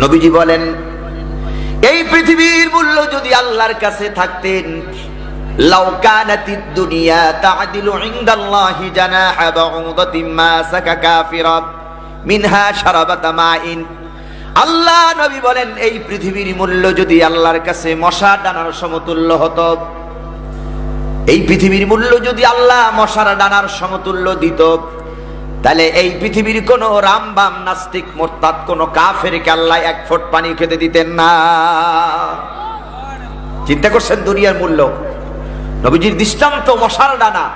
নবীজি বলেন, এই পৃথিবীর মূল্য যদি আল্লাহর কাছে থাকতেন, লাউ কানাতিদ দুনিয়া তা'দিলু ইনদাল্লাহি জানাহা বাউদাতিন মা সাকা মিনহা শারাবাতা আল্লাহ নবী বলেন, এই পৃথিবীর মূল্য যদি আল্লাহর কাছে মশা ডানার সমতুল্য হতো, এই পৃথিবীর মূল্য যদি আল্লাহ মশার ডানার সমতুল্য দিত তাহলে এই পৃথিবীর কোন রামবাম নাস্তিক, মোরতাদ, কোন কাফের আল্লাহ এক ফোঁট পানি খেতে দিতেন না। চিন্তা করছেন দুনিয়ার মূল্য? নবীজির দৃষ্টান্ত মশার ডানা।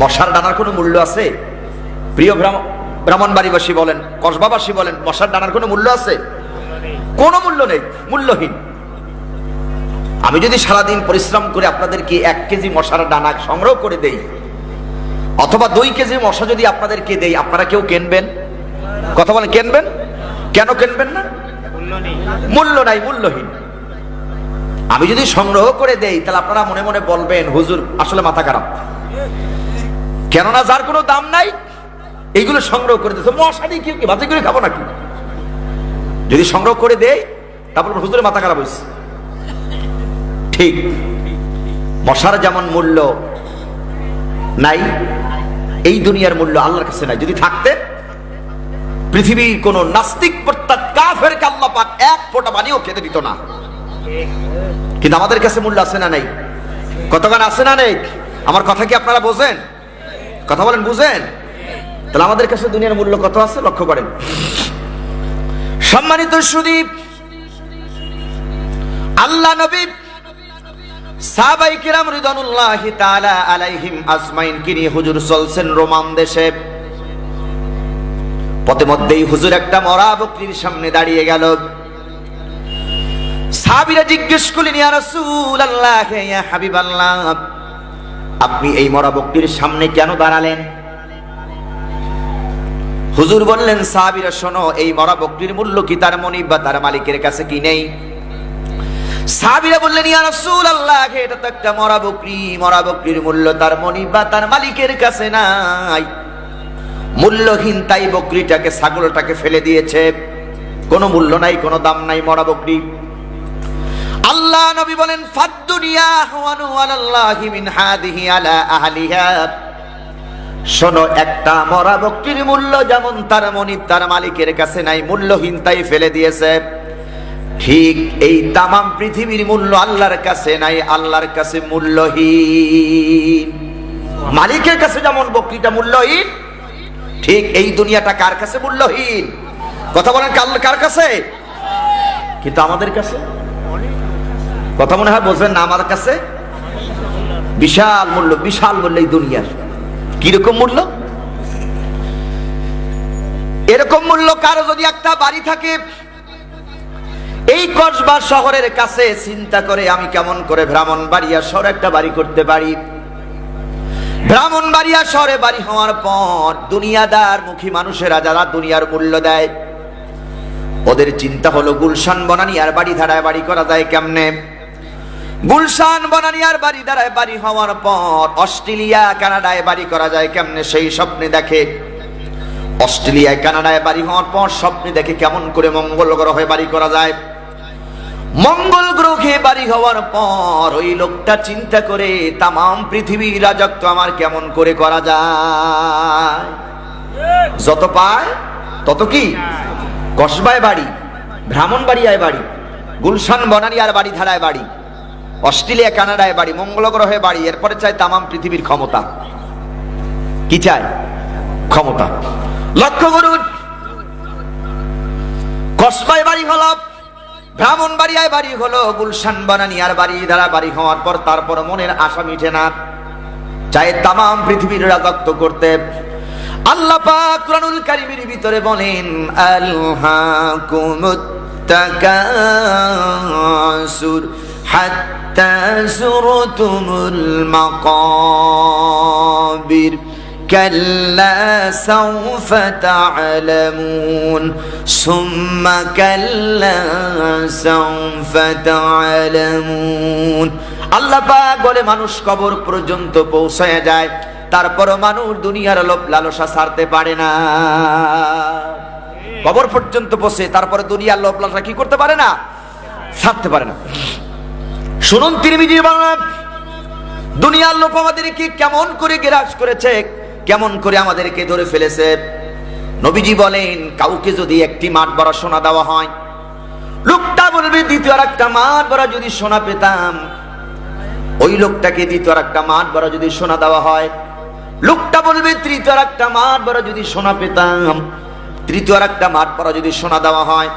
মশার ডানার কোনো মূল্য আছে? প্রিয় ব্রাহ্ম- ব্রাহ্মণবাড়িবাসী বলেন, কসবাবাসী বলেন, মশার ডানার কোনো মূল্য আছে? কোনো মূল্য নেই, মূল্যহীন। আমি যদি সারাদিন পরিশ্রম করে আপনাদেরকে এক কেজি মশার ডানা সংগ্রহ করে দেই অথবা দুই কেজি মশা যদি আপনাদেরকে দেই আপনারা কেউ কিনবেন? কথা বলে কিনবেন? কেন কিনবেন না? মূল্য নাই। মূল্যহীন। আমি যদি সংগ্রহ করে দেই তাহলে আপনারা মনে মনে বলবেন হুজুর আসলে মাথা খারাপ। কেননা যার কোনো দাম নাই এইগুলো সংগ্রহ করে দিচ্ছে মশা দিয়ে কি বাজে করে খাব নাকি? যদি সংগ্রহ করে দেই তারপর হুজুরের মাথা খারাপ হয়েছে ঠিক। মশার যেমন মূল্য নাই এই দুনিয়ার মূল্য আল্লাহর কাছে নাই। যদি থাকতে, পৃথিবীর কোন নাস্তিক প্রত্যাত কাফের আল্লাহ পাক এক ফোঁটা পানিও খেতে দিত না। কিন্তু আমাদের কাছে মূল্য আছে না নেই? কতক্ষণ আছে না নেই? আমার কথা কি আপনারা বোঝেন? কথা বলেন, বুঝেন? তাহলে আমাদের কাছে দুনিয়ার মূল্য কত আছে? লক্ষ্য করেন। সম্মানিত সুদীপ, আল্লাহ নবী সাহাবাই কিরাম আলাইহিম আজমাইন কি নিয়ে হুজুর চলছেন রোমান দেশে। পথে মধ্যেই হুজুর একটা মরা বকরির সামনে দাঁড়িয়ে গেল। সাহাবীরা জিজ্ঞেস করলেন, ইয়া রাসূলুল্লাহ, ইয়া হাবিবাল্লাহ, আপনি এই মরা বকরির সামনে কেন দাঁড়ালেন? হুজুর বললেন, সাহাবীরা, শোনো, এই মরা বকরির মূল্য কি? তার মনিব বা তার মালিকের কাছে কি নেই? সাহাবীরা বললেন, ইয়া রাসূলুল্লাহ, এটা তো একটা মরা বকরি। মরা বকরির মূল্য তার মনিব বা তার মালিকের কাছে নাই। মূল্যহীন তাই বকরিটাকে, ছাগলটাকে ফেলে দিয়েছে। কোনো মূল্য নাই, কোনো দাম নাই মরা বকরি। আল্লাহ নবী বলেন ফাদ্দুনিয়া হুয়ানু আলাল্লাহি মিন হাদিহি আলা আহলিহা। শোনো, একটা মরা বকরির মূল্য যেমন তার মনিব, তার মালিকের কাছে নাই, মূল্যহীন তাই ফেলে দিয়েছে। ঠিক এই তামাম পৃথিবীর মূল্য আল্লাহর কাছে নাই, আল্লাহর কাছে মূল্যহীন। মালিকের কাছে যেমন বকরিটা মূল্যহীন, ঠিক এই দুনিয়াটা কার কাছে মূল্যহীন? কথা বলেন কার- কার কাছে? কিন্তু আমাদের কাছে? কথা মনে হয় বলবেন না আমার কাছে? বিশাল মূল্য বিশাল মূল্য এই দুনিয়ার। কীরকম মূল্য? এরকম মূল্য কারও যদি একটা বাড়ি থাকে এই কসবা শহরের কাছে চিন্তা করে আমি কেমন করে ব্রাহ্মণবাড়িয়া শহরে একটা বাড়ি করতে পারি? ব্রাহ্মণবাড়িয়া শহরে বাড়ি হওয়ার পর দুনিয়াদার মুখী মানুষেরা যারা দুনিয়ার মূল্য দেয়, ওদের চিন্তা হলো, গুলশান বনানিয়ার বাড়ি ধারায় বাড়ি করা যায় কেমনে? গুলশান বনানিয়ার বাড়ি ধারায় বাড়ি হওয়ার পর অস্ট্রেলিয়া, কানাডায় বাড়ি করা যায় কেমনে? সেই স্বপ্নে দেখে। অস্ট্রেলিয়ায়, কানাডায় বাড়ি হওয়ার পর স্বপ্নে দেখে কেমন করে মঙ্গল গ্রহে বাড়ি করা যায়। মঙ্গল গ্রহে বাড়ি হওয়ার পর ওই লোকটা চিন্তা করে, তামাম পৃথিবীর রাজত্ব আমার কেমন করে করা যায়? যত পায় তত কি? কসবায় বাড়ি, ব্রাহ্মণবাড়িয়ায় বাড়ি, গুলশান, বনানিয়ার বাড়ি, ধারায় বাড়ি, অস্ট্রেলিয়া, কানাডায় বাড়ি, মঙ্গল গ্রহে বাড়ি, এরপরে চাই তামাম পৃথিবীর ক্ষমতা। কি চাই ক্ষমতা। লক্ষ্য করুন, কসবায় বাড়ি হলো ব্রাহ্মণ বাড়িয়ায় বাড়ি হলো, গুলশান বানানিয়ার বাড়ি, দ্বারা বাড়ি হওয়ার পর তারপর মনের আশা মিঠে না। চায় তামাম পৃথিবীর রাজত্ব করতে। আল্লাহ পাক কুরআনুল কারীমের ভিতরে বলেন আলহাকুমুত তাকাসুর হাত্তা যুরতুমুল মাকাবির। كلا سوف تعلمون ثم كلا سوف تعلمون আল্লাহ পাক বলে মানুষ কবর পর্যন্ত পৌঁছায় যায় তারপরও মানুষ দুনিয়ার লোভ লালসা ছাড়তে পারে না কবর পর্যন্ত বসে তারপরে দুনিয়ার লোভ লালসা কি করতে পারে না ছাড়তে পারে না শুনুন তিরমিজি বাংলা দুনিয়ার লোক আমাদেরকে কেমন করে গ্রাস করেছে কেমন করে আমাদেরকে ধরে ফেলেছে? নবীজি বলেন, কাউকে যদি একটি মাঠ বড় সোনা দেওয়া হয়, লোকটা বলবে, দ্বিতীয় আর একটা মাঠ বড় যদি সোনা পেতাম। ওই লোকটাকে দ্বিতীয় আর একটা মাঠ বড় যদি সোনা দেওয়া হয়, লোকটা বলবে, তৃতীয় আর একটা মাঠ বড় যদি সোনা পেতাম। তৃতীয় আর একটা মাঠ বড় যদি সোনা দেওয়া হয়,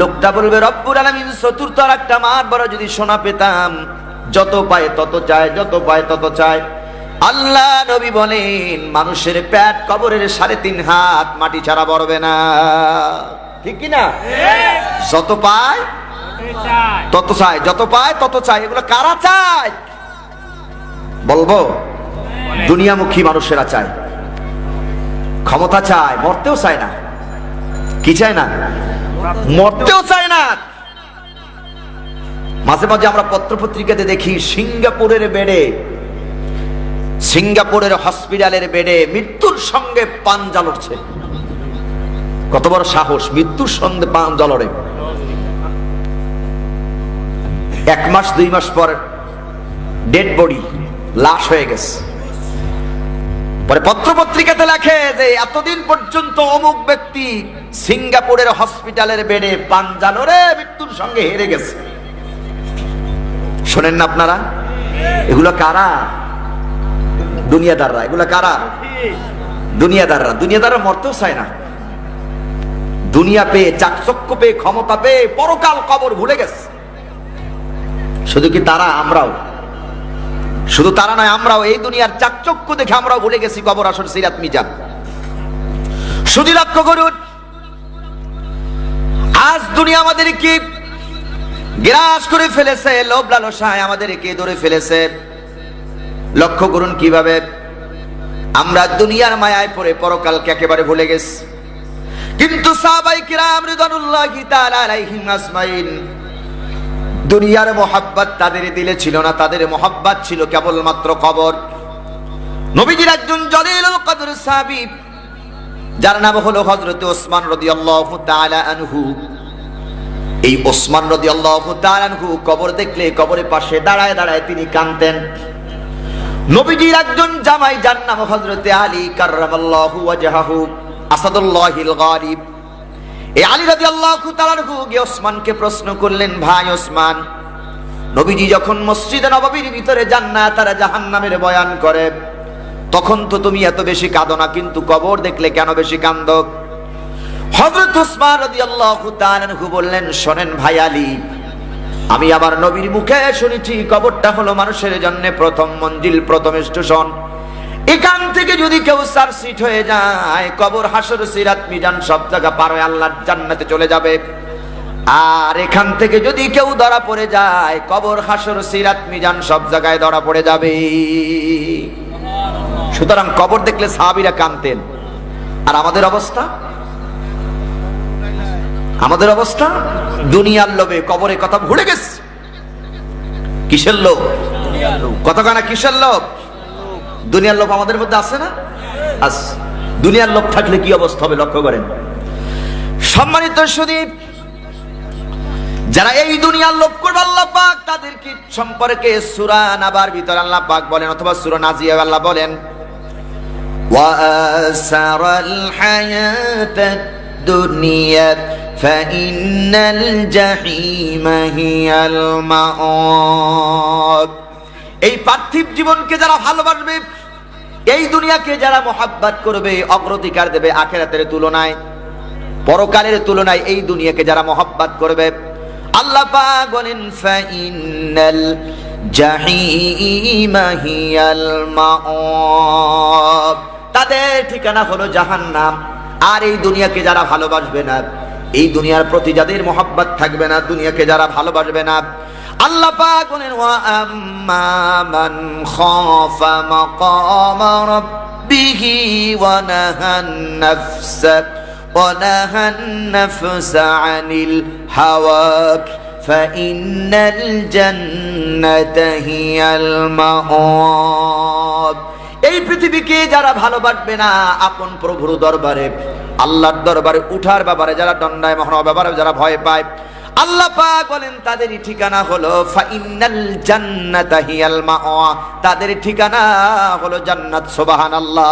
লোকটা বলবে রব্বুর আলামিন চতুর্থ আর একটা মাঠ বড় যদি সোনা পেতাম। যত পায় তত চায়, যত পায় তত চায়। আল্লাহ নবী বলেন মানুষের পেট কবরের সাড়ে তিন হাত মাটি ছাড়া বড়বে না। ঠিক কি না যত পায় তত চায় যত পায় তত চায়। এগুলো কারা চায়? বলব দুনিয়ামুখী মানুষেরা চায়। ক্ষমতা চায় মরতেও চায় না। কি চায় না? মরতেও চায় না। মাঝে মাঝে আমরা পত্র পত্রিকাতে দেখি সিঙ্গাপুরের বেডে সিঙ্গাপুরের হসপিটালের বেডে মৃত্যুর সঙ্গে পান জ্বালছে। কত বড় সাহস, মৃত্যুর সঙ্গে পান জ্বলরে। এক মাস, দুই মাস পর ডেড বডি লাশ হয়ে গেছে। পরে পত্রপত্রিকাতে লেখে যে এতদিন পর্যন্ত অমুক ব্যক্তি সিঙ্গাপুরের হসপিটালের বেডে পাঞ্জালরে মৃত্যুর সঙ্গে হেরে গেছে। শোনেন না আপনারা, এগুলো কারা? দুনিয়াদাররা, এগুলো কারা? দুনিয়াদাররা। দুনিয়াদাররা মরতেও চায় না। দুনিয়া পেয়ে চাকচক্য পেয়ে, ক্ষমতা পেয়ে, পরকাল কবর ভুলে গেছে। শুধু কি তারা, আমরাও? শুধু তারা নয়, আমরাও এই দুনিয়ার চাকচক্য দেখে আমরাও ভুলে গেছি কবর আসর, সিরাত, মিজান। শুধু লক্ষ্য করুন, আজ দুনিয়া আমাদেরকে গ্রাস করে ফেলেছে, লোভ লালসায় আমাদেরকে ধরে ফেলেছে। লক্ষ্য করুন কীভাবে আমরা দুনিয়ার মায়ায় পড়ে পরকালকে একেবারে ভুলে গেছি। কিন্তু সাহাবাই কিরাম রিদওয়ানুল্লাহি তাআলা আলাইহিম আজমাইন, দুনিয়ার মোহাব্বত তাদের দিলে ছিল না, তাদের মোহাব্বত ছিল কেবলমাত্র কবর। নবীজির একজন জলিলুল কদর সাহাবী, যার নাম হলো হযরত ওসমান রাদিয়াল্লাহু তাআলা আনহু। এই ওসমান রাদিয়াল্লাহু তাআলা আনহু কবর দেখলে কবরের পাশে দাঁড়ায় দাঁড়ায় তিনি কাঁদতেন। নবীজির একজন জামাই, যার নাম হযরতে আলী কাররামাল্লাহু ওয়াজহাহু, আসাদুল্লাহিল গালিব এই আলী রাদিয়াল্লাহু তাআলা আনহু গিয়ে ওসমানকে প্রশ্ন করলেন, ভাই ওসমান, নবীজি যখন মসজিদে নববীর ভিতরে জান্নাত আর জাহান্নামের বয়ান করে। তখন তো তুমি এত বেশি কাঁদো না, কিন্তু কবর দেখলে কেন বেশি কান্দ? হযরত ওসমান রাদিয়াল্লাহু তাআলা বললেন, শোনেন ভাই আলী আমি আবার নবীর মুখে শুনেছি, কবরটা হলো মানুষের জন্য প্রথম মঞ্জিল, প্রথম স্টেশন। এখান থেকে যদি কেউ সারসিট হয়ে যায়, কবর, হাসর, সিরাত, মিজান সব জায়গা পার আল্লাহর জান্নাতে চলে যাবে। আর এখান থেকে যদি কেউ ধরা পড়ে যায়, কবর, হাসর, সিরাত, মিজান সব জায়গায় ধরা পড়ে যাবে। সুতরাং কবর দেখলে সাহাবিরা কানতেন আর আমাদের অবস্থা? আমাদের অবস্থা? দুনিয়ার লোভে কবরে কথা ভুলে গেছে। কিসের লোভ? কতখানা কিসের লোভ? দুনিয়ার লোভ আমাদের মধ্যে আছে না? দুনিয়ার লোভ থাকলে কি অবস্থা হবে লক্ষ্য করেন। সম্মানিত সুদীপ, যারা এই দুনিয়ার লোভ করবে আল্লাহ পাক, তাদের কি সম্পর্কে সূরা নাবার ভিতর আল্লাহ পাক বলেন অথবা সুরা নাজিয়া আল্লাহ বলেন, ওয়া আসারাল হায়াতাত الدنيا فإن الجحيم هي المأوى এই পার্থিব জীবনকে যারা ভালোবাসবে এই দুনিয়াকে যারা মোহাব্বত করবে অগ্রাধিকার দেবে আখেরাতের তুলনায় পরকালের তুলনায় এই দুনিয়াকে যারা মোহাব্বত করবে আল্লাহ পাক বলেন ফাইনাল জাহিমা হিয়াল মাআব তাদের ঠিকানা হলো জাহান্নাম আর এই দুনিয়াকে যারা ভালোবাসবে না এই দুনিয়ার প্রতি যাদের মোহাব্বত থাকবে না দুনিয়াকে যারা ভালোবাসবে না আল্লাহ পাক বলেন ওয়া আম্মা মান খাফা মাকাম রাব্বিহি ওয়া নাহান নাফসা ওয়া নাহান নাফসা আনিল হাওয়া فإن الجنة هي المأوى এই পৃথিবীকে যারা ভালোবাসবে না, আপন প্রভুর দরবারে, আল্লাহর দরবারে উঠার ব্যাপারে যারা দণ্ডায় মহন ব্যাপারে যারা ভয় পায়, আল্লাহ পাক বলেন, তাদেরই ঠিকানা হলো ফাইনাল জান্নাতা হিয়াল মাওয়া। তাদের ঠিকানা হলো জান্নাত, সুবহানাল্লাহ।